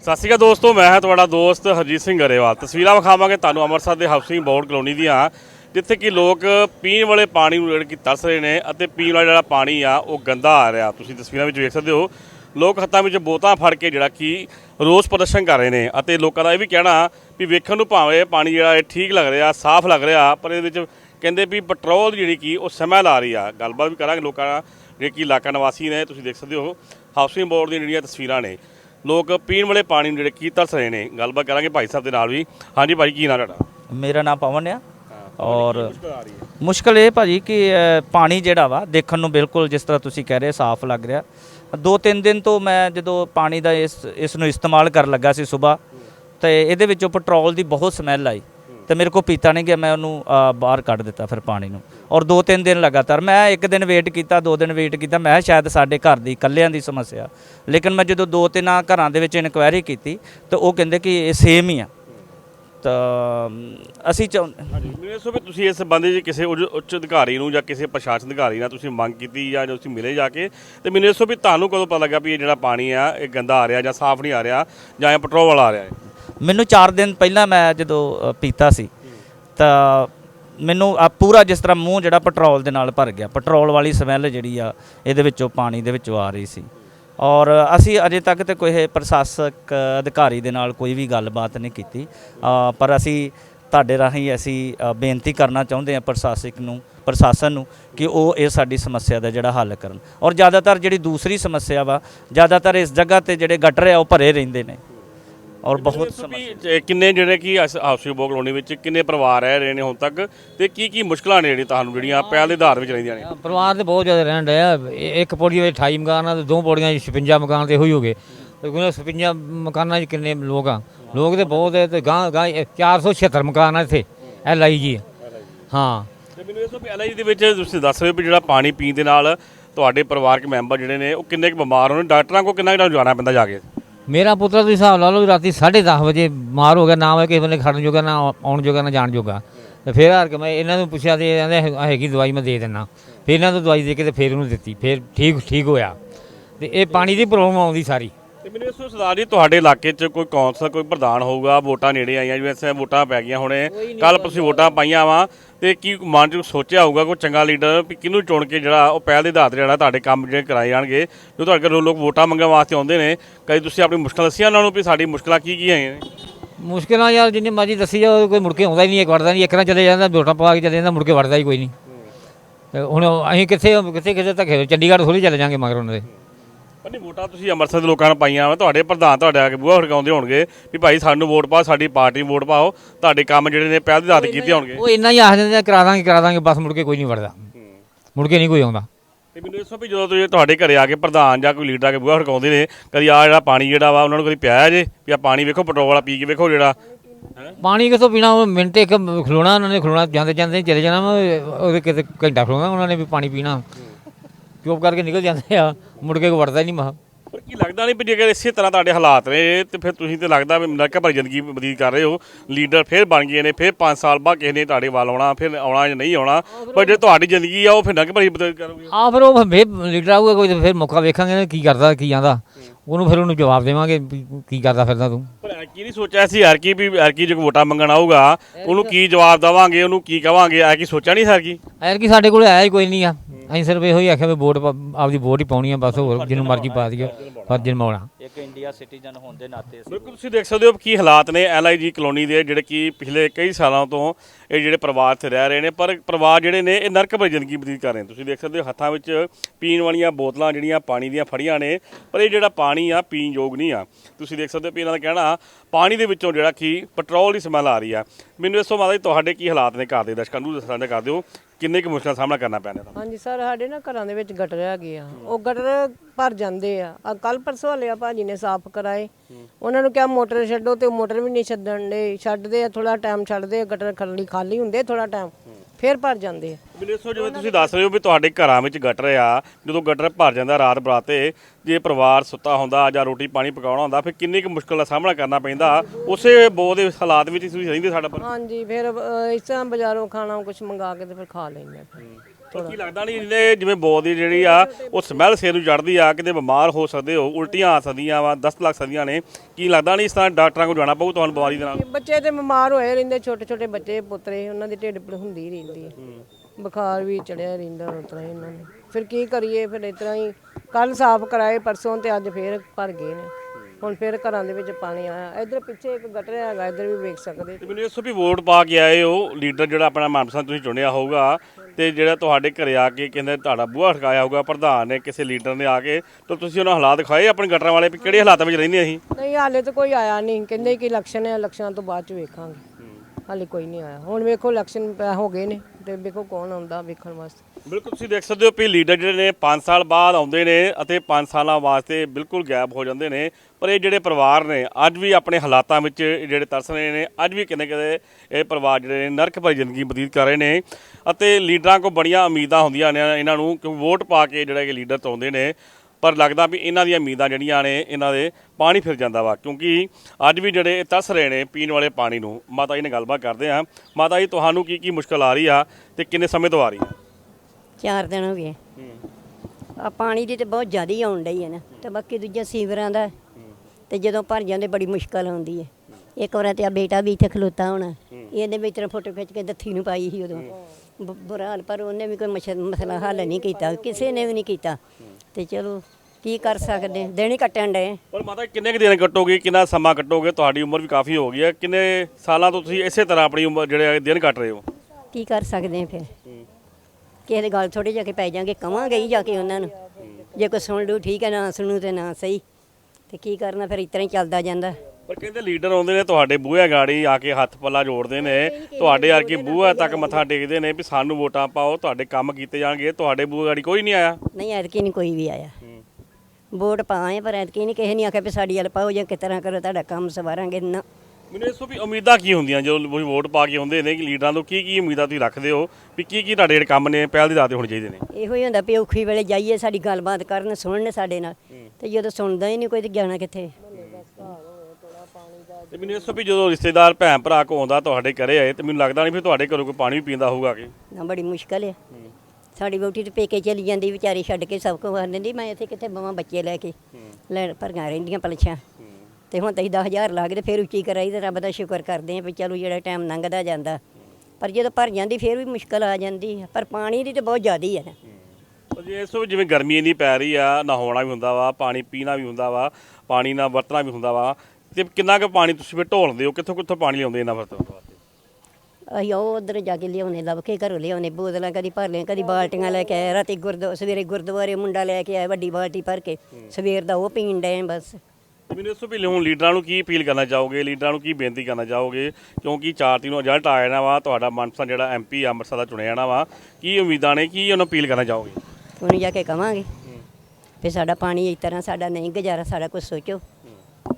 ਸਤਿ ਸ਼੍ਰੀ ਅਕਾਲ ਦੋਸਤੋ, ਮੈਂ ਹਾਂ ਤੁਹਾਡਾ ਦੋਸਤ ਹਰਜੀਤ ਸਿੰਘ ਗਰੇਵਾਲ। ਤਸਵੀਰਾਂ ਵਿਖਾਵਾਂਗੇ ਤੁਹਾਨੂੰ ਅੰਮ੍ਰਿਤਸਰ ਦੇ ਹਾਊਸਿੰਗ ਬੋਰਡ ਕਲੋਨੀ ਦੀਆਂ, ਜਿੱਥੇ ਕਿ ਲੋਕ ਪੀਣ ਵਾਲੇ ਪਾਣੀ ਨੂੰ ਜਿਹੜੇ ਕਿ ਤਰਸ ਰਹੇ ਨੇ ਅਤੇ ਪੀਣ ਵਾਲਾ ਜਿਹੜਾ ਪਾਣੀ ਆ, ਉਹ ਗੰਦਾ ਆ ਰਿਹਾ। ਤੁਸੀਂ ਤਸਵੀਰਾਂ ਵਿੱਚ ਵੇਖ ਸਕਦੇ ਹੋ, ਲੋਕ ਹੱਥਾਂ ਵਿੱਚ ਬੋਤਲਾਂ ਫੜ ਕੇ ਜਿਹੜਾ ਕਿ ਰੋਸ ਪ੍ਰਦਰਸ਼ਨ ਕਰ ਰਹੇ ਨੇ ਅਤੇ ਲੋਕਾਂ ਦਾ ਇਹ ਵੀ ਕਹਿਣਾ ਵੀ ਵੇਖਣ ਨੂੰ ਭਾਵੇਂ ਪਾਣੀ ਜਿਹੜਾ ਇਹ ਠੀਕ ਲੱਗ ਰਿਹਾ, ਸਾਫ਼ ਲੱਗ ਰਿਹਾ, ਪਰ ਇਹਦੇ ਵਿੱਚ ਕਹਿੰਦੇ ਵੀ ਪੈਟਰੋਲ ਜਿਹੜੀ ਕਿ ਉਹ ਸਮੈਲ ਆ ਰਹੀ ਆ। ਗੱਲਬਾਤ ਵੀ ਕਰਾਂਗੇ ਲੋਕਾਂ ਨਾਲ, ਜਿਹੜੇ ਕਿ ਇਲਾਕਾ ਨਿਵਾਸੀ ਨੇ, ਤੁਸੀਂ ਦੇਖ ਸਕਦੇ ਹੋ, ਹਾਊਸਿੰਗ ਬੋਰਡ ਦੀਆਂ ਜਿਹੜੀਆਂ ਤਸਵੀਰਾਂ ਨੇ। ਲੋਕ ਪੀਣ ਵਾਲੇ ਪਾਣੀ ਨੂੰ ਜਿਹੜੇ ਕੀ ਤਰਸ ਰਹੇ ਨੇ ਗੱਲਬਾਤ ਕਰਾਂਗੇ ਭਾਈ ਸਾਹਿਬ ਦੇ ਨਾਲ ਵੀ। ਹਾਂਜੀ ਭਾਈ ਕੀ ਨਾਂ ਤੁਹਾਡਾ?
ਮੇਰਾ ਨਾਮ ਪਵਨ ਆ। ਔਰ ਮੁਸ਼ਕਲ ਇਹ ਭਾਜੀ ਕਿ ਅ, ਪਾਣੀ ਜਿਹੜਾ ਵਾ ਦੇਖਣ ਨੂੰ ਬਿਲਕੁਲ ਜਿਸ ਤਰ੍ਹਾਂ ਤੁਸੀਂ ਕਹਿ ਰਹੇ ਸਾਫ਼ ਲੱਗ ਰਿਹਾ। ਦੋ ਤਿੰਨ ਦਿਨ ਤੋਂ ਮੈਂ ਜਦੋਂ ਪਾਣੀ ਦਾ ਇਸ ਇਸ ਨੂੰ ਇਸਤੇਮਾਲ ਕਰਨ ਲੱਗਾ ਸੀ ਸਵੇਰ ਤੇ ਇਹਦੇ ਵਿੱਚੋਂ ਪੈਟਰੋਲ ਦੀ ਬਹੁਤ ਸਮੈਲ ਆਈ। ਤੇ ਮੇਰੇ ਕੋ ਪੀਤਾ ਨਹੀਂ ਗਿਆ ਮੈਂ ਉਹਨੂੰ ਅ, ਬਾਹਰ ਕੱਢ ਦਿੱਤਾ ਫਿਰ ਪਾਣੀ ਨੂੰ। ਔਰ ਦੋ ਤਿੰਨ ਦਿਨ ਲਗਾਤਾਰ। ਮੈਂ ਇੱਕ ਦਿਨ ਵੇਟ ਕੀਤਾ ਦੋ ਦਿਨ ਵੇਟ ਕੀਤਾ। ਮੈਂ ਸ਼ਾਇਦ ਸਾਡੇ ਘਰ ਦੀ ਇਕੱਲਿਆਂ ਦੀ ਸਮੱਸਿਆ। ਲੇਕਿਨ ਮੈਂ ਜਦੋਂ ਦੋ ਤਿੰਨ ਘਰਾਂ ਦੇ ਵਿੱਚ ਇਨਕੁਆਇਰੀ ਕੀਤੀ ਤੇ ਉਹ ਕਹਿੰਦੇ ਕਿ ਇਹ ਸੇਮ ਹੀ ਆ। ਤਾਂ ਅਸੀਂ ਚਾਹੁੰ
ਹਾਂਜੀ ਮੈਨੂੰ ਦੱਸੋ ਵੀ ਤੁਸੀਂ ਇਸ ਸੰਬੰਧੀ 'ਚ ਕਿਸੇ ਉੱਚ ਉੱਚ ਅਧਿਕਾਰੀ ਨੂੰ ਜਾਂ ਕਿਸੇ ਪ੍ਰਸ਼ਾਸਨ ਅਧਿਕਾਰੀ ਨਾਲ ਤੁਸੀਂ ਮੰਗ ਕੀਤੀ ਜਾਂ ਜੋ ਤੁਸੀਂ ਮਿਲੇ ਜਾ ਕੇ? ਤੇ ਮੈਨੂੰ ਦੱਸੋ ਵੀ ਤੁਹਾਨੂੰ ਕਦੋਂ ਪਤਾ ਲੱਗਾ ਵੀ ਇਹ ਜਿਹੜਾ ਪਾਣੀ ਆ ਇਹ ਗੰਦਾ ਆ ਰਿਹਾ ਜਾਂ ਸਾਫ਼ ਨਹੀਂ ਆ ਰਿਹਾ ਜਾਂ ਇਹ ਪੈਟਰੋਲ ਵਾਲਾ ਆ ਰਿਹਾ? ਹੈ
ਮੈਨੂੰ 4 ਦਿਨ ਪਹਿਲਾਂ ਮੈਂ ਜਦੋਂ ਅ, ਪੀਤਾ ਸੀ ਤਾਂ ਮੈਨੂੰ ਆ ਪੂਰਾ ਜਿਸ ਤਰ੍ਹਾਂ ਮੂੰਹ ਜਿਹੜਾ ਪੈਟਰੋਲ ਦੇ ਨਾਲ ਭਰ ਗਿਆ, ਪੈਟਰੋਲ ਵਾਲੀ ਸਮੈਲ ਜਿਹੜੀ ਆ, ਇਹਦੇ ਵਿੱਚੋਂ ਪਾਣੀ ਦੇ ਵਿੱਚੋਂ ਆ ਰਹੀ ਸੀ। ਔਰ ਅਸੀਂ ਅਜੇ ਤੱਕ ਤੇ ਕੋਈ ਪ੍ਰਸ਼ਾਸਕ ਅਧਿਕਾਰੀ ਦੇ ਨਾਲ ਕੋਈ ਵੀ ਗੱਲਬਾਤ ਨਹੀਂ ਕੀਤੀ। ਪਰ ਅਸੀਂ ਤੁਹਾਡੇ ਰਾਹੀਂ ਅਸੀਂ ਬੇਨਤੀ ਕਰਨਾ ਚਾਹੁੰਦੇ ਹਾਂ ਪ੍ਰਸ਼ਾਸਕ ਨੂੰ, ਪ੍ਰਸ਼ਾਸਨ ਨੂੰ ਕਿ ਉਹ ਇਹ ਸਾਡੀ ਸਮੱਸਿਆ ਦਾ ਜਿਹੜਾ ਹੱਲ ਕਰਨ। ਔਰ ਜ਼ਿਆਦਾਤਰ ਜਿਹੜੀ ਦੂਸਰੀ ਸਮੱਸਿਆ ਵਾ, ਜ਼ਿਆਦਾਤਰ ਇਸ ਜਗ੍ਹਾ ਤੇ ਜਿਹੜੇ ਗਟਰ ਆ, ਉਹ ਭਰੇ ਰਹਿੰਦੇ ਨੇ। ਔਰ ਬਹੁਤ ਸਮੱਸਿਆ
ਜੇ ਕਿੰਨੇ ਜਿਹੜੇ ਕਿ ਇਸ ਹਾਊਸਿੰਗ ਬੋਰਡ ਕਲੋਨੀ ਵਿੱਚ ਕਿੰਨੇ ਪਰਿਵਾਰ ਰਹਿ ਰਹੇ ਨੇ ਹੁਣ ਤੱਕ ਤੇ ਕੀ ਕੀ ਮੁਸ਼ਕਲਾਂ ਨੇ ਜਿਹੜੀਆਂ ਤੁਹਾਨੂੰ ਜਿਹੜੀਆਂ ਪਹਿਲ ਦੇ ਆਧਾਰ ਵਿੱਚ ਰਹਿੰਦੀਆਂ ਨੇ?
ਪਰਿਵਾਰ ਤੇ ਬਹੁਤ ਜ਼ਿਆਦਾ ਰਹਿਣ ਡਿਆ ਇਹ- ਇੱਕ ਪੌੜੀ ਵਿੱਚ 28 ਮਕਾਨ ਆ ਤੇ ਦੋ ਪੌੜੀਆਂ 'ਚ 56 ਮਕਾਨ ਤੇ ਇਹੋ ਹੀ ਹੋ ਗਏ। ਤੇ ਕੋਈ 56 ਮਕਾਨਾਂ 'ਚ ਕਿੰਨੇ ਲੋਕ ਆ? ਲੋਕ ਤੇ ਬਹੁਤ ਹੈ ਤੇ ਗਾਂ ਗਾਂ 476 ਮਕਾਨ ਆ ਇੱਥੇ ਐਲ ਆਈ ਜੀ ਹਾਂ।
ਤੇ ਮੈਨੂੰ ਇਹ ਦੱਸੋ ਵੀ ਐਲਆਈ ਦੇ ਵਿੱਚ ਤੁਸੀਂ ਦੱਸ ਰਹੇ ਹੋ ਵੀ ਜਿਹੜਾ ਪਾਣੀ ਪੀਣ ਦੇ ਨਾਲ ਤੁਹਾਡੇ ਪਰਿਵਾਰਕ ਮੈਂਬਰ ਜਿਹੜੇ ਨੇ ਉਹ ਕਿੰਨੇ ਕੁ ਬਿਮਾਰ ਹੋਣ? ਡਾਕਟਰਾਂ ਕੋਲ ਕਿੰਨਾ ਕੁ ਜਾਣਾ ਪੈਂਦਾ ਜਾ ਕੇ?
ਮੇਰਾ ਪੁੱਤਰ ਤੁਸੀਂ ਹਿਸਾਬ ਲਾ ਲਓ ਵੀ ਰਾਤੀ 10:30 ਵਜੇ ਬਿਮਾਰ ਹੋ ਗਿਆ, ਨਾ ਹੋਇਆ ਕਿਸੇ ਬੰਨੇ ਖੜਨ ਜੋਗਾ, ਨਾ ਆਉਣ ਜੋਗਾ, ਨਾ ਜਾਣ ਜੋਗਾ। ਤੇ ਫਿਰ ਹਾਰ ਕੇ ਮੈਂ ਇਹਨਾਂ ਨੂੰ ਪੁੱਛਿਆ ਤੇ ਕਹਿੰਦੇ ਹੈਗੀ ਦਵਾਈ ਮੈਂ ਦੇ ਦਿੰਦਾ ਫਿਰ ਇਹਨਾਂ ਤੋਂ ਦਵਾਈ ਦੇ ਕੇ ਤੇ ਫਿਰ ਉਹਨੂੰ ਦਿੱਤੀ। ਫਿਰ ਠੀਕ ਠੀਕ ਹੋਇਆ। ਤੇ ਇਹ ਪਾਣੀ ਦੀ ਪ੍ਰੋਬਲਮ ਆਉਂਦੀ ਸਾਰੀ।
ਤੇ ਮੈਨੂੰ ਦੱਸੋ ਸਰਦਾਰ ਜੀ ਤੁਹਾਡੇ ਇਲਾਕੇ 'ਚ ਕੋਈ ਕੌਂਸਲ ਕੋਈ ਪ੍ਰਧਾਨ ਹੋਊਗਾ ਵੋਟਾਂ ਨੇੜੇ ਆਈਆਂ ਜਿਵੇਂ ਐਸੇ ਵੋਟਾਂ ਪੈ ਗਈਆਂ ਹੁਣੇ ਕੱਲ ਤੁਸੀਂ ਵੋਟਾਂ ਪਾਈਆਂ ਵਾ ਤੇ ਕੀ ਮਨ 'ਚ ਸੋਚਿਆ ਹੋਊਗਾ ਕੋਈ ਚੰਗਾ ਲੀਡਰ ਵੀ ਕਿਹਨੂੰ ਚੁਣ ਕੇ ਜਿਹੜਾ ਉਹ ਪਹਿਲ ਦੇ ਆਧਾਰ ਤੇ ਜਿਹੜਾ ਤੁਹਾਡੇ ਕੰਮ ਜਿਹੜੇ ਕਰਾਏ ਜਾਣਗੇ ਜੋ ਤੁਹਾਡੇ ਕੋਲ ਲੋਕ ਵੋਟਾਂ ਮੰਗਣ ਵਾਸਤੇ ਆਉਂਦੇ ਨੇ ਕਦੀ ਤੁਸੀਂ ਆਪਣੀ ਮੁਸ਼ਕਲ ਦੱਸੀਆਂ ਉਹਨਾਂ ਨੂੰ ਵੀ ਸਾਡੀ ਮੁਸ਼ਕਲਾਂ ਕੀ ਕੀ ਹੈਗੀਆਂ ਨੇ?
ਮੁਸ਼ਕਿਲਾਂ ਯਾਰ ਜਿੰਨੀ ਮਰਜ਼ੀ ਦੱਸੀ ਜਾਓ ਕੋਈ ਮੁੜ ਕੇ ਆਉਂਦਾ ਹੀ ਨਹੀਂ ਇੱਕ ਵੜਦਾ ਨਹੀਂ ਇੱਕ ਨਾਲ ਚਲੇ ਜਾਂਦਾ ਵੋਟਾਂ ਪਵਾ ਕੇ ਚਲੇ ਜਾਂਦਾ ਮੁੜ ਕੇ ਵੜਦਾ ਹੀ ਕੋਈ ਨਹੀਂ। ਤੇ ਹੁਣ ਅਸੀਂ ਕਿੱਥੇ ਕਿੱਥੇ ਕਿੱਥੇ ਤੱਕ ਚੰਡੀਗੜ੍ਹ ਥੋੜੀ ਚਲੇ ਜਾਾਂਗੇ ਮਗਰ ਉਹਨਾਂ ਦੇ
ਨਹੀਂ ਵੋਟਾਂ ਤੁਸੀਂ ਅੰਮ੍ਰਿਤਸਰ ਦੇ ਲੋਕਾਂ ਨੂੰ ਪਾਈਆਂ ਵਾ। ਤੁਹਾਡੇ ਪ੍ਰਧਾਨ ਤੁਹਾਡੇ ਆ ਕੇ ਬੂਹਾ ਖੜਕਾਉਂਦੇ ਹੋਣਗੇ ਵੀ ਭਾਈ ਸਾਨੂੰ ਵੋਟ ਪਾਓ ਸਾਡੀ ਪਾਰਟੀ ਨੂੰ ਵੋਟ ਪਾਓ ਤੁਹਾਡੇ ਕੰਮ ਜਿਹੜੇ ਨੇ ਪਹਿਲ ਦੇ ਆਧਾਰ ਤੇ ਕੀਤੇ ਹੋਣਗੇ।
ਉਹ ਇੰਨਾ ਹੀ ਆਖ ਦਿੰਦੇ ਆ, ਕਰਾ ਦਾਂਗੇ ਕਰਾ ਦਾਂਗੇ ਬਸ ਮੁੜ ਕੇ ਕੋਈ ਨਹੀਂ ਵੜਦਾ। ਮੁੜ ਕੇ ਨਹੀਂ ਕੋਈ ਆਉਂਦਾ।
ਤੇ ਮੈਨੂੰ ਦੱਸੋ ਵੀ ਜਦੋਂ ਤੁਸੀਂ ਤੁਹਾਡੇ ਘਰੇ ਆ ਕੇ ਪ੍ਰਧਾਨ ਜਾਂ ਕੋਈ ਲੀਡਰ ਆ ਕੇ ਬੂਹਾ ਖੜਕਾਉਂਦੇ ਨੇ ਕਦੀ ਆ ਜਿਹੜਾ ਪਾਣੀ ਜਿਹੜਾ ਵਾ ਉਹਨਾਂ ਨੂੰ ਕਦੀ ਪਿਆਇਆ ਜੇ? ਵੀ ਆ ਪਾਣੀ ਵੇਖੋ ਪੈਟਰੋਲ ਵਾਲਾ ਪੀ ਕੇ ਵੇਖੋ ਜਿਹੜਾ?
ਪਾਣੀ ਕਿਥੋਂ ਪੀਣਾ? ਉਹ ਮਿੰਟ ਇੱਕ ਖਲੋਣਾ ਉਹਨਾਂ ਨੇ ਖਲੋਣਾ ਜਾਂਦੇ ਜਾਂਦੇ ਚਲੇ ਜਾਣਾ ਉਹਦੇ ਕਿਤੇ ਘੰਟਾ ਖਲੋਣਾ ਉਹਨਾਂ ਨੇ ਵੀ ਪਾਣੀ ਪੀਣਾ। ਚੁੱਪ ਕਰਕੇ ਨਿਕਲ ਜਾਂਦੇ ਆ। ਮੁੜ ਕੇ ਵੜਦਾ ਹੀ ਨਹੀਂ ਮਾ
ਪਰ ਕੀ ਲੱਗਦਾ ਨਹੀਂ ਵੀ ਜੇਕਰ ਇਸੇ ਤਰ੍ਹਾਂ ਤੁਹਾਡੇ ਹਾਲਾਤ ਨੇ ਤੇ ਫਿਰ ਤੁਸੀਂ ਤੇ ਲੱਗਦਾ ਵੀ ਨਰਕ ਭਰੀ ਜ਼ਿੰਦਗੀ ਬਤੀਤ ਕਰ ਰਹੇ ਹੋ। ਲੀਡਰ ਫਿਰ ਬਣ ਗਏ ਨੇ ਫਿਰ 5 ਸਾਲ ਬਾਅਦ ਕਿਸੇ ਨੇ ਤੁਹਾਡੇ ਵੱਲ ਆਉਣਾ ਫਿਰ ਆਉਣਾ ਜਾਂ ਨਹੀਂ ਆਉਣਾ। ਪਰ ਜੇ ਤੁਹਾਡੀ ਜ਼ਿੰਦਗੀ ਆ ਉਹ ਫਿਰ ਨਰਕ ਭਰੀ ਬਤੀਤ ਕਰੋਗੇ।
ਆ ਫਿਰ ਉਹ ਫੇਰ ਲੀਡਰ ਆਊਗਾ ਕੋਈ ਤੇ ਫਿਰ ਮੌਕਾ ਵੇਖਾਂਗੇ ਨਾ ਕੀ ਕਰਦਾ ਕੀ ਆਂਦਾ। ਉਹਨੂੰ ਫਿਰ ਉਹਨੂੰ ਜਵਾਬ ਦੇਵਾਂਗੇ ਕੀ ਕਰਦਾ ਫਿਰਦਾ ਤੂੰ।
ਪਰ ਐਰਕੀ ਨਹੀਂ ਸੋਚਿਆ ਸੀ ਐਰਕੀ ਵੀ ਐਰਕੀ ਜੇ ਵੋਟਾਂ ਮੰਗਣ ਆਊਗਾ ਉਹਨੂੰ ਕੀ ਜਵਾਬ ਦੇਵਾਂਗੇ ਉਹਨੂੰ ਕੀ ਕਵਾਂਗੇ ਐਰਕੀ ਸੋਚਿਆ ਨਹੀਂ ਐਰਕੀ
ਐਰ ਕੀ ਸਾਡੇ ਕੋਲ ਆਇਆ ਹੀ ਕੋਈ ਨਹੀਂ ਆ। ਅਸੀਂ ਸਿਰਫ ਇਹੋ ਹੀ ਆਖਿਆ ਵੀ ਵੋਟ ਪਾ- ਆਪਦੀ ਵੋਟ ਹੀ ਪਾਉਣੀ ਆ ਬਸ ਹੋਰ ਜਿਹਨੂੰ ਮਰਜ਼ੀ ਪਾ ਦਈਏ ਫਰਜ਼ ਨਿਭਾਉਣਾ
ਇੱਕ ਇੰਡੀਆ ਸਿਟੀਜ਼ਨ ਹੋਣ ਦੇ ਨਾਤੇ ਅਸੀਂ
ਬਿਲਕੁਲ ਤੁਸੀਂ ਦੇਖ ਸਕਦੇ ਹੋ ਕੀ ਹਾਲਾਤ ਨੇ ਐਲਆਈਜੀ ਕਲੋਨੀ ਦੇ ਜਿਹੜੇ ਕਿ ਪਿਛਲੇ ਕਈ ਸਾਲਾਂ ਤੋਂ ਇਹ ਜਿਹੜੇ ਪਰਿਵਾਰ ਇੱਥੇ ਰਹਿ ਰਹੇ ਨੇ ਪਰ ਪਰਿਵਾਰ ਜਿਹੜੇ ਨੇ ਇਹ ਨਰਕ ਭਰੀ ਜ਼ਿੰਦਗੀ ਬਤੀਤ ਕਰ ਰਹੇ ਨੇ। ਤੁਸੀਂ ਦੇਖ ਸਕਦੇ ਹੋ ਹੱਥਾਂ ਵਿੱਚ ਪੀਣ ਵਾਲੀਆਂ ਬੋਤਲਾਂ ਜਿਹੜੀਆਂ ਪਾਣੀ ਦੀਆਂ ਫੜੀਆਂ ਨੇ ਪਰ ਇਹ ਜਿਹੜਾ ਪਾਣੀ ਆ ਪੀਣ ਯੋਗ ਨਹੀਂ ਆ। ਤੁਸੀਂ ਦੇਖ ਸਕਦੇ ਹੋ ਵੀ ਇਹਨਾਂ ਦਾ ਕਹਿਣਾ ਪਾਣੀ ਦੇ ਵਿੱਚੋਂ ਜਿਹੜਾ ਕਿ ਪੈਟਰੋਲ ਦੀ ਸਮੈਲ ਆ ਰਹੀ ਆ। ਮੈਨੂੰ ਇਸ ਤੋਂ ਮਾਤਾ ਜੀ ਤੁਹਾਡੇ ਕੀ ਹਾਲਾਤ ਨੇ ਘਰ ਦੇ? ਦਰਸ਼ਕਾਂ ਨੂੰ ਸਾਂਝਾ ਕਰ ਦਿਓ ਕਿੰਨੇ ਕੁ ਮੁਸ਼ਕਲਾਂ ਦਾ ਸਾਹਮਣਾ ਕਰਨਾ ਪੈਣਾ ਤੁਹਾਨੂੰ?
ਹਾਂਜੀ, ਸਰ, ਸਾਡੇ ਨਾ ਘਰਾਂ ਦੇ ਵਿੱਚ ਗਟਰ ਹੈਗੇ ਆ। ਉਹ ਗਟਰ ਭਰ ਜਾਂਦੇ ਆ। ਆ ਕੱਲ ਪਰਸੋਂ ਵਾਲੇ ਆ ਭਾਜੀ ਨੇ ਸਾਫ਼ ਕਰਾਏ। ਉਹਨਾਂ ਨੂੰ ਕਿਹਾ ਮੋਟਰ ਛੱਡੋ ਤੇ ਉਹ ਮੋਟਰ ਵੀ ਨਹੀਂ ਛੱਡਣ ਦੇ। ਛੱਡਦੇ ਆ ਥੋੜਾ ਟਾਈਮ ਛੱਡਦੇ ਆ ਗਟਰ ਖਾਲੀ ਖਾਲੀ ਹੁੰਦੇ ਥੋੜਾ ਟਾਈਮ ਫੇਰ ਭਰ ਜਾਂਦੇ ਆ।
ਦੱਸੋ ਜਿਵੇਂ ਤੁਸੀਂ ਦੱਸ ਰਹੇ ਹੋ ਵੀ ਤੁਹਾਡੇ ਘਰਾਂ ਵਿੱਚ ਗਟਰ ਆ ਜਦੋਂ ਗਟਰ ਭਰ ਜਾਂਦਾ ਰਾਤ ਬਰਾਤੇ ਜੇ ਪਰਿਵਾਰ ਸੁੱਤਾ ਹੁੰਦਾ ਜਾਂ ਰੋਟੀ ਪਾਣੀ ਪਕਾਉਣਾ ਹੁੰਦਾ ਫਿਰ ਕਿੰਨੀ ਕੁ ਮੁਸ਼ਕਲ ਦਾ ਸਾਹਮਣਾ ਕਰਨਾ ਪੈਂਦਾ। ਉਸੇ ਬੋ ਦੇ ਹਾਲਾਤ ਵਿੱਚ ਤੁਸੀਂ ਰਹਿੰਦੇ ਸਾਡਾ ਪਰ
ਹਾਂਜੀ ਫਿਰ ਇਸ ਤਰ੍ਹਾਂ ਬਾਜ਼ਾਰੋਂ ਖਾਣਾ ਕੁਝ ਮੰਗਾ ਕੇ ਤੇ ਫਿਰ ਖਾ ਲੈਂਦੇ ਆ। ਫਿਰ।
ਕੀ ਲੱਗਦਾ ਨਹੀਂ ਇਹਦੇ ਜਿਵੇਂ ਬੋ ਦੀ ਜਿਹੜੀ ਆ ਉਹ ਸਮੈਲ ਸਿਰ ਨੂੰ ਚੜਦੀ ਆ ਕਿਤੇ ਬਿਮਾਰ ਹੋ ਸਕਦੇ ਹੋ ਉਲਟੀਆਂ ਆ ਸਕਦੀਆਂ ਵਾ ਦਸਤ ਲੱਗ ਸਕਦੀਆਂ ਨੇ। ਕੀ ਲੱਗਦਾ ਨਹੀਂ ਇਸ ਤਰ੍ਹਾਂ ਡਾਕਟਰਾਂ ਕੋਲ ਜਾਣਾ ਪਊ ਤੁਹਾਨੂੰ ਬਿਮਾਰੀ ਦੇ ਨਾਲ?
ਬੱਚੇ ਤੇ ਬਿਮਾਰ ਹੋਏ ਰਹਿੰਦੇ ਛੋਟੇ ਛੋਟੇ ਬੱਚੇ ਪੁੱਤਰੇ ਉਹਨਾਂ ਦੀ ਢਿੱਡ ਪੀੜ ਹੁੰਦੀ ਰਹਿੰਦੀ ਹੈ। ਬੁਖਾਰ ਵੀ ਚੜਿਆ ਰਹਿੰਦਾ ਹੀ ਇਹਨਾਂ ਨੂੰ। ਫਿਰ ਕੀ ਕਰੀਏ ਫਿਰ ਇਸ ਤਰ੍ਹਾਂ ਹੀ ਕੱਲ ਸਾਫ਼ ਕਰਾਏ ਪਰਸੋਂ ਤੇ ਅੱਜ ਫੇਰ ਭਰ ਗਏ ਨੇ। ਹੁਣ ਫਿਰ ਘਰਾਂ ਦੇ ਵਿੱਚ ਪਾਣੀ ਆਇਆ। ਇਧਰ ਪਿੱਛੇ ਇੱਕ ਗਟਰ ਹੈਗਾ ਇਧਰ ਵੀ ਵੇਖ ਸਕਦੇ
ਤੇ ਮੈਨੂੰ ਇਸ ਵੀ ਵੋਟ ਪਾ ਕੇ ਆਏ ਹੋ ਲੀਡਰ ਜਿਹੜਾ ਆਪਣਾ ਮਨਪਸੰਦ ਤੁਸੀਂ ਚੁਣਿਆ ਹੋਊਗਾ। ਤੇ ਜਿਹੜਾ ਤੁਹਾਡੇ ਘਰੇ ਆ ਕੇ ਕਹਿੰਦੇ ਤੁਹਾਡਾ ਬੂਹਾ ਠਕਾਇਆ ਹੋਊਗਾ ਪ੍ਰਧਾਨ ਨੇ ਕਿਸੇ ਲੀਡਰ ਨੇ ਆ ਕੇ ਤਾਂ ਤੁਸੀਂ ਉਹਨਾਂ ਹਾਲਾਤ ਦਿਖਾਏ ਆਪਣੇ ਗਟਰਾਂ ਵਾਲੇ ਵੀ ਕਿਹੜੇ ਹਾਲਾਤਾਂ ਵਿੱਚ ਰਹਿੰਦੇ ਅਸੀਂ?
ਨਹੀਂ ਹਾਲੇ ਤਾਂ ਕੋਈ ਆਇਆ ਨਹੀਂ। ਕਹਿੰਦੇ ਕਿ ਇਲੈਕਸ਼ਨ ਹੈ ਇਲੈਕਸ਼ਨਾਂ ਤੋਂ ਬਾਅਦ ਚ ਵੇਖਾਂਗੇ। ਹਾਲੇ ਕੋਈ ਨਹੀਂ ਆਇਆ। ਹੁਣ ਵੇਖੋ ਇਲੈਕਸ਼ਨ ਹੋ ਗਏ ਨੇ ਤੇ ਵੇਖੋ ਕੌਣ ਆਉਂਦਾ ਵੇਖਣ ਵਾਸਤੇ।
ਬਿਲਕੁਲ, ਤੁਸੀਂ ਦੇਖ ਸਕਦੇ ਹੋ ਵੀ ਲੀਡਰ ਜਿਹੜੇ ਨੇ 5 ਸਾਲ ਬਾਅਦ ਆਉਂਦੇ ਨੇ ਅਤੇ 5 ਸਾਲਾਂ ਵਾਸਤੇ ਬਿਲਕੁਲ ਗਾਇਬ ਹੋ ਜਾਂਦੇ ਨੇ। ਪਰ ਇਹ ਜਿਹੜੇ ਪਰਿਵਾਰ ਨੇ, ਅੱਜ ਵੀ ਆਪਣੇ ਹਾਲਾਤਾਂ ਵਿੱਚ ਜਿਹੜੇ ਤਰਸ ਰਹੇ ਨੇ, ਅੱਜ ਵੀ ਕਿਤੇ ਕਿਤੇ ਇਹ ਪਰਿਵਾਰ ਜਿਹੜੇ ਨੇ ਨਰਕ ਭਰੀ ਜ਼ਿੰਦਗੀ ਬਤੀਤ ਕਰ ਰਹੇ ਨੇ ਅਤੇ ਲੀਡਰਾਂ ਕੋਲ ਬੜੀਆਂ ਉਮੀਦਾਂ ਹੁੰਦੀਆਂ ਨੇ ਇਹਨਾਂ ਨੂੰ ਕਿ ਵੋਟ ਪਾ ਕੇ ਜਿਹੜਾ ਇਹ ਲੀਡਰ ਤੋਂ ਨੇ। ਪਰ ਲੱਗਦਾ ਵੀ ਇਹਨਾਂ ਦੀਆਂ ਉਮੀਦਾਂ ਜਿਹੜੀਆਂ ਨੇ, ਇਹਨਾਂ ਦੇ ਪਾਣੀ ਫਿਰ ਜਾਂਦਾ ਵਾ। ਕਿਉਂਕਿ ਅੱਜ ਵੀ ਜਿਹੜੇ ਇਹ ਤਰਸ ਰਹੇ ਨੇ ਪੀਣ ਵਾਲੇ ਪਾਣੀ ਨੂੰ, ਮਾਤਾ ਜੀ ਨਾਲ ਗੱਲਬਾਤ ਕਰਦੇ ਆ ਮਾਤਾ ਜੀ, ਤੁਹਾਨੂੰ ਕੀ ਕੀ ਮੁਸ਼ਕਲ ਆ ਰਹੀ ਆ ਤੇ ਕਿੰਨੇ ਸਮੇਂ ਤੋਂ ਆ ਰਹੀ ਆ?
ਚਾਰ ਦਿਨ ਹੋ ਗਏ। ਆ ਪਾਣੀ ਦੀ ਤੇ ਬਹੁਤ ਜ਼ਿਆਦਾ ਹੀ ਆਉਣ ਡਈ ਹੈ ਨਾ। ਤੇ ਬਾਕੀ ਦੂਜਾ ਸੀਵਰਾਂ ਦਾ। ਤੇ ਜਦੋਂ ਭਰ ਜਾਂਦੇ ਬੜੀ ਮੁਸ਼ਕਲ ਆਉਂਦੀ ਹੈ। ਇੱਕ ਵਾਰ ਤੇ ਆ ਬੇਟਾ ਵੀ ਇੱਥੇ ਖਲੋਤਾ ਹੋਣਾ। ਇਹਨੇ ਵੀ ਤਰ੍ਹਾਂ ਫੋਟੋ ਖਿੱਚ ਕੇ ਦੱਥੀ ਨੂੰ ਪਾਈ ਸੀ ਉਦੋਂ। ਬੁਰਾ ਹਾਲ ਪਰ ਉਹਨੇ ਵੀ ਕੋਈ ਮਸ਼- ਮਸਲਾ ਹੱਲ ਨਹੀਂ ਕੀਤਾ। ਕਿਸੇ ਨੇ ਵੀ ਨਹੀਂ ਕੀਤਾ। ਤੇ ਚਲੋ ਕੀ ਕਰ ਸਕਦੇ? ਦਿਨ ਹੀ ਕੱਟਣ ਡਏ।
ਪਰ ਮਾਤਾ ਕਿੰਨੇ ਕੁ ਦਿਨ ਕੱਟੋਗੇ? ਕਿੰਨਾ ਸਮਾਂ ਕੱਟੋਗੇ? ਤੁਹਾਡੀ ਉਮਰ ਵੀ ਕਾਫੀ ਹੋ ਗਈ ਹੈ। ਕਿੰਨੇ ਸਾਲਾਂ ਤੋਂ ਤੁਸੀਂ ਇਸੇ ਤਰ੍ਹਾਂ ਆਪਣੀ ਉਮਰ ਜਿਹੜੇ ਦਿਨ ਕੱਟ ਰਹੇ ਹੋ?
ਕੀ ਕਰ ਸਕਦੇ ਆ ਫਿਰ? ਕਿਸੇ ਦੇ ਗੱਲ ਥੋੜੇ ਜਾ ਕੇ ਪੈ ਜਾਾਂਗੇ ਕਵਾਂਗੇ ਹੀ ਜਾ ਕੇ ਉਹਨਾਂ ਨੂੰ। ਜੇ ਕੋਈ ਸੁਣ ਲੂ ਠੀਕ ਹੈ ਨਾ ਸੁਣੂ ਤੇ ਨਾ ਸਹੀ। ਤੇ ਕੀ ਕਰਨਾ ਫਿਰ ਇਸ ਤਰ੍ਹਾਂ ਹੀ ਚੱਲਦਾ ਜਾਂਦਾ।
ਪਰ ਕਹਿੰਦੇ ਲੀਡਰ ਆਉਂਦੇ ਨੇ ਤੁਹਾਡੇ ਬੂਹੇ ਗਾੜੀ ਆ ਕੇ ਹੱਥ ਪੱਲਾ ਜੋੜਦੇ ਨੇ। ਤੁਹਾਡੇ ਵਰਗੇ ਬੂਹਾ ਤੱਕ ਮੱਥਾ ਟੇਕਦੇ ਨੇ ਵੀ ਸਾਨੂੰ ਵੋਟਾਂ ਪਾਓ ਤੁਹਾਡੇ ਕੰਮ ਕੀਤੇ ਜਾਣਗੇ ਤੁਹਾਡੇ ਬੂਹੇ ਗਾੜੀ ਕੋਈ ਨਹੀਂ ਆਇਆ।
ਨਹੀਂ ਐਤਕੀ ਨਹੀਂ ਕੋਈ ਵੀ ਆਇਆ। ਵੋਟ ਪਾਏ ਪਰ ਐਤਕੀ ਨਹੀਂ ਕਿਸੇ ਨੇ ਆਖਿਆ ਵੀ ਸਾਡੀ ਵੱਲ ਪਾਓ ਜਾਂ ਕਿਸ ਤਰ੍ਹਾਂ ਕਰੋ ਤੁਹਾਡਾ ਕੰਮ ਸਵਾਰਾਂਗੇ ਨਾ।
ਮੈਨੂੰ ਇਸ ਤੋਂ ਵੀ ਉਮੀਦਾਂ ਕੀ ਹੁੰਦੀਆਂ ਜਦੋਂ ਤੁਸੀਂ ਵੋਟ ਪਾ ਕੇ ਆਉਂਦੇ ਨੇ ਕਿ ਲੀਡਰਾਂ ਤੋਂ ਕੀ ਕੀ ਉਮੀਦਾਂ ਤੁਸੀਂ ਰੱਖਦੇ ਹੋ ਵੀ ਕੀ ਕੀ ਤੁਹਾਡੇ ਜਿਹੜੇ ਕੰਮ ਨੇ ਪਹਿਲ ਦੀ ਦਾਤੇ ਹੋਣੇ ਚਾਹੀਦੇ ਨੇ?
ਇਹੋ ਹੀ ਹੁੰਦਾ ਵੀ ਔਖੀ ਵੇਲੇ ਜਾਈਏ ਸਾਡੀ ਗੱਲਬਾਤ ਕਰਨ ਸੁਣਨ ਸਾਡੇ ਨਾਲ। ਤੇ ਜਦੋਂ ਸੁਣਦਾ ਹੀ ਨਹੀਂ ਕੋਈ ਤੇ ਜਾਣਾ ਕਿੱਥੇ?
ਤੇ ਮੈਨੂੰ ਇਸ ਤੋਂ ਵੀ ਜਦੋਂ ਰਿਸ਼ਤੇਦਾਰ ਭੈਣ ਭਰਾ ਕੋ ਆਉਂਦਾ ਤੁਹਾਡੇ ਘਰੇ ਆਏ ਤੇ ਮੈਨੂੰ ਲੱਗਦਾ ਨਹੀਂ ਫਿਰ ਤੁਹਾਡੇ ਘਰੋਂ ਕੋਈ ਪਾਣੀ ਵੀ ਪੀਂਦਾ ਹੋਊਗਾ ਕਿ
ਨਾ ਬੜੀ ਮੁਸ਼ਕਲ ਹੈ। ਸਾਡੀ ਵਹੁਟੀ ਤੇ ਪੇਕੇ ਚਲੀ ਜਾਂਦੀ ਵਿਚਾਰੀ ਛੱਡ ਕੇ ਸਭ ਕੁਝ ਕਰ ਦਿੰਦੀ ਮੈਂ ਇੱਥੇ ਕਿੱਥੇ ਬਵਾਂ ਬੱਚੇ ਲੈ ਕੇ। ਲੈਣ ਭਰੀਆਂ ਰਹਿੰਦੀਆਂ ਪਲਛਾਂ। ਤੇ ਹੁਣ ਤਈ 10000 ਲਾ ਕੇ ਤੇ ਫਿਰ ਉੱਚੀ ਕਰਾਈ ਤੇ ਰੱਬ ਦਾ ਸ਼ੁਕਰ ਕਰਦੇ ਆਂ ਵੀ ਚਲੋ ਜਿਹੜਾ ਟਾਈਮ ਲੰਘਦਾ ਜਾਂਦਾ। ਪਰ ਜਦੋਂ ਭਰ ਜਾਂਦੀ ਫਿਰ ਵੀ ਮੁਸ਼ਕਲ ਆ ਜਾਂਦੀ ਹੈ ਪਰ ਪਾਣੀ ਦੀ ਤੇ ਬਹੁਤ ਜ਼ਿਆਦਾ ਹੀ ਨਾ।
ਪਰ ਜੇ ਇਸ ਜਿਵੇਂ ਗਰਮੀ ਇੰਨੀ ਪੈ ਰਹੀ ਆ ਨਹਾਉਣਾ ਵੀ ਹੁੰਦਾ ਵਾ ਪਾਣੀ ਪੀਣਾ ਵੀ ਹੁੰਦਾ ਵਾ ਪਾਣੀ ਨਾਲ ਵਰਤਣਾ ਵੀ ਹੁੰਦਾ ਵਾ ਤੇ ਕਿੰਨਾ ਕੁ ਪਾਣੀ ਤੁਸੀਂ ਫਿਰ ਢੋਲਦੇ ਹੋ ਕਿੱਥੋਂ ਕਿੱਥੋਂ ਪਾਣੀ ਲਿਆਉਂਦੇ ਇਹਨਾਂ ਵਰਤੋਂ ਵਾਸਤੇ
ਅਸੀਂ ਉਹ ਉਧਰ ਜਾ ਕੇ ਲਿਆਉਣੇ ਲੱਭ ਕੇ ਘਰੋਂ ਲਿਆਉਣੇ ਬੋਤਲਾਂ ਕਦੀ ਭਰ ਲਿਆ ਕਦੀ ਬਾਲਟੀਆਂ ਲੈ ਕੇ ਆਏ ਰਾਤੀ ਗੁਰਦੁ ਸਵੇਰੇ ਗੁਰਦੁਆਰੇ ਮੁੰਡਾ ਲੈ ਕੇ ਆਇਆ ਵੱਡੀ ਬਾਲਟੀ ਭਰ ਕੇ ਸਵੇਰ ਦਾ ਉਹ ਪੀਣ ਡਏ ਬਸ।
ਮੈਨੂੰ ਇਸ ਤੋਂ ਵੀ ਹੁਣ ਲੀਡਰਾਂ ਨੂੰ ਕੀ ਅਪੀਲ ਕਰਨਾ ਚਾਹੋਗੇ? ਲੀਡਰਾਂ ਨੂੰ ਕੀ ਬੇਨਤੀ ਕਰਨਾ ਚਾਹੋਗੇ? ਕਿਉਂਕਿ 4 ਤਰੀਕ ਨੂੰ ਰਿਜ਼ਲਟ ਆ ਜਾਣਾ ਵਾ ਤੁਹਾਡਾ ਮਨਪਸੰਦ ਜਿਹੜਾ ਐਮਪੀ ਅੰਮ੍ਰਿਤਸਰ ਦਾ ਚੁਣਿਆ ਜਾਣਾ ਵਾ। ਕੀ ਉਮੀਦਾਂ ਨੇ? ਕੀ ਉਹਨੂੰ ਅਪੀਲ ਕਰਨਾ ਚਾਹੋਗੇ?
ਉਹਨੂੰ ਜਾ ਕੇ ਕਵਾਂਗੇ। ਵੀ ਸਾਡਾ ਪਾਣੀ ਇਸ ਤਰ੍ਹਾਂ ਸਾਡਾ ਨਹੀਂ ਗੁਜ਼ਾਰਾ ਸਾਡਾ ਕੁਝ ਸੋਚੋ।